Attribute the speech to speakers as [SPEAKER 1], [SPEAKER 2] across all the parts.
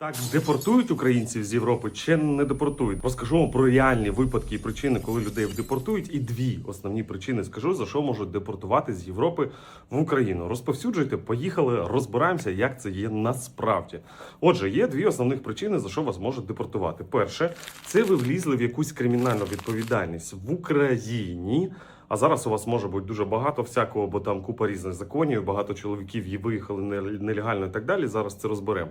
[SPEAKER 1] Так, депортують українців з Європи чи не депортують? Розкажу вам про реальні випадки і причини, коли людей депортують, і дві основні причини скажу, за що можуть депортувати з Європи в Україну. Розповсюджуйте, поїхали, розбираємося, як це є насправді. Отже, є дві основних причини, за що вас можуть депортувати. Перше, це ви влізли в якусь кримінальну відповідальність в Україні. А зараз у вас може бути дуже багато всякого, бо там купа різних законів, багато чоловіків і виїхали нел- нелегально і так далі. Зараз це розберемо.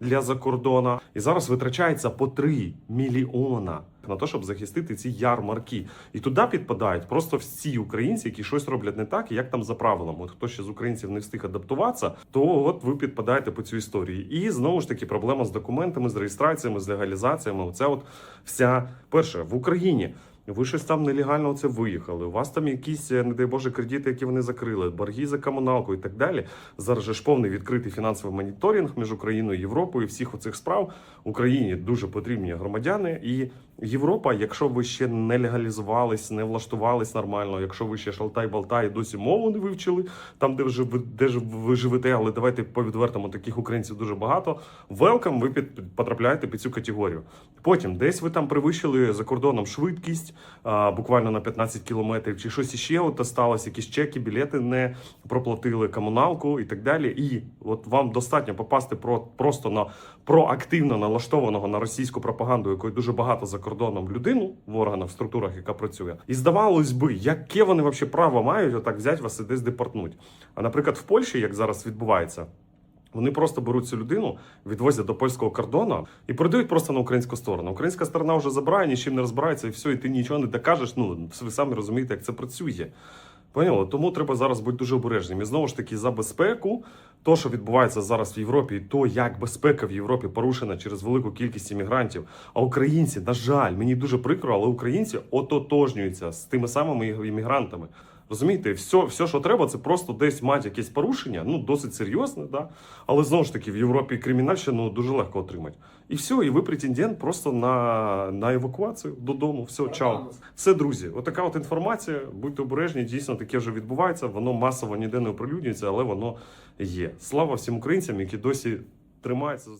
[SPEAKER 1] для закордона. І зараз витрачається по 3 мільйона на те, щоб захистити ці ярмарки. І туди підпадають просто всі українці, які щось роблять не так, як там за правилами. Хто ще з українців не встиг адаптуватися, то от ви підпадаєте по цю історії. І знову ж таки проблема з документами, з реєстраціями, з легалізаціями. Оце от вся перше в Україні. Ви щось там нелегально це виїхали. У вас там якісь, е, не дай Боже, кредити, які вони закрили, борги за комуналку і так далі. Зараз же ж повний відкритий фінансовий моніторинг між Україною Європою. Всіх оцих справ Україні дуже потрібні громадяни. І Європа, якщо ви ще не легалізувались, не влаштувались нормально, якщо ви ще шалтай-балтай і досі мову не вивчили, там, де вже де ж ви живете, але давайте по відвертому таких українців дуже багато. Велкам, ви під, потрапляєте під цю категорію. Потім десь ви там перевищили за кордоном швидкість а, буквально на 15 кілометрів, чи щось іще от сталося, якісь чеки, білети не проплатили комуналку і так далі. І от вам достатньо попасти про просто на проактивно налаштованого на російську пропаганду, якої дуже багато за кордоном людину в органах, в структурах, яка працює. І здавалось би, яке вони вообще право мають отак взяти вас і десь депортнуть. А наприклад, в Польщі, як зараз відбувається. Вони просто беруть цю людину, відвозять до польського кордону і передають просто на українську сторону. Українська сторона вже забирає, нічим не розбирається, і все, і ти нічого не докажеш. Ну ви самі розумієте, як це працює. Поняли? Тому треба зараз бути дуже обережним. І знову ж таки, за безпеку, то, що відбувається зараз в Європі, і то, як безпека в Європі порушена через велику кількість іммігрантів. А українці, на жаль, мені дуже прикро, але українці ототожнюються з тими самими іммігрантами. Розумієте, все, все, що треба, це просто десь мати якесь порушення, ну досить серйозне, да? але знову ж таки в Європі кримінальщину дуже легко отримати. І все, і ви претендент просто на, на евакуацію додому. Все, чао. Все, друзі, отака от інформація. Будьте обережні, дійсно таке вже відбувається. Воно масово ніде не оприлюднюється, але воно є. Слава всім українцям, які досі тримаються.